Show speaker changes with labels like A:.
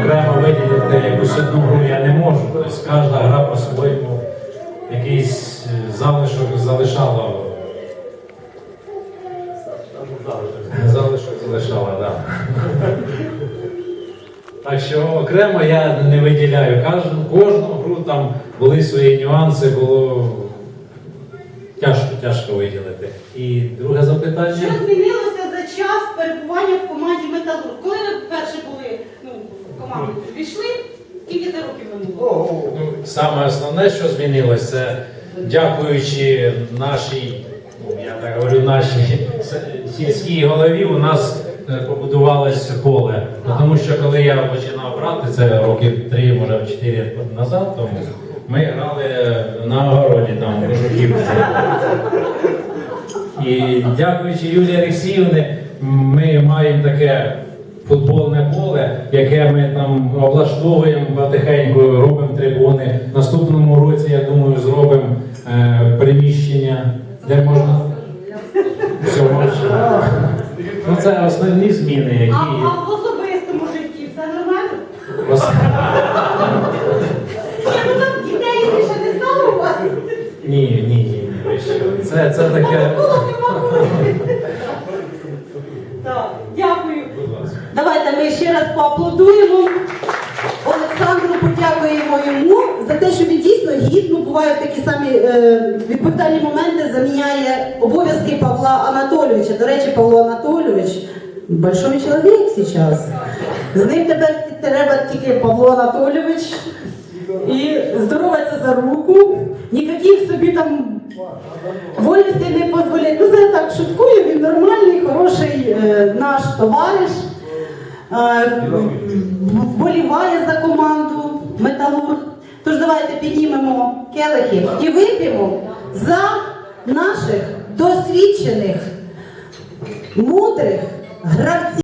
A: окремо виділити якусь одну гру я не можу. Тобто кожна гра по-своєму якийсь е, залишок залишала. Залишок залишала, так. Так що окремо я не виділяю. Кожну, кожну гру там були свої нюанси, було тяжко, тяжко виділити. І друге запитання.
B: Що змінилося за час перебування в команді Металург? Коли ви вперше були ну, команду війшли, скільки це років минуло?
A: Ну, саме основне, що змінилось, це дякуючи нашій, ну я так говорю, нашій сільській голові, у нас е, побудувалось поле. Тому що коли я починав грати, це років три, може чотири назад, тому ми грали на огороді там в Кожухівці. І дякуючи Юлії Олексіївні, ми маємо таке футбольне поле, яке ми там облаштовуємо потихеньку, робимо трибуни. Наступному році, я думаю, зробимо е, приміщення, де можна всього. Ну, це основні зміни, які.
B: а в особистому житті все нормально?
A: ос-
B: Ні, ну там дітей більше не стало у вас?
A: Ні, ні, ні. ви що. Це, це таке.
B: Було, нема було. Так, дякую.
A: Будь ласка.
C: Давайте ми ще раз поаплодуємо. Олександру подякуємо йому за те, що він дійсно гідно буває такі самі е, відповідальні моменти, заміняє обов'язки Павла Анатолійовича. До речі, Павло Анатолійович большой чоловік зараз. З ним тепер треба тільки Павло Анатолійович і здороваться за руку. Ніяких собі там вольності не дозволяють. Ну, це так шуткую, він нормальний, хороший е, наш товариш. Е, вболіває за команду Металург. Тож давайте піднімемо келихи і вип'ємо за наших досвідчених, мудрих гравців.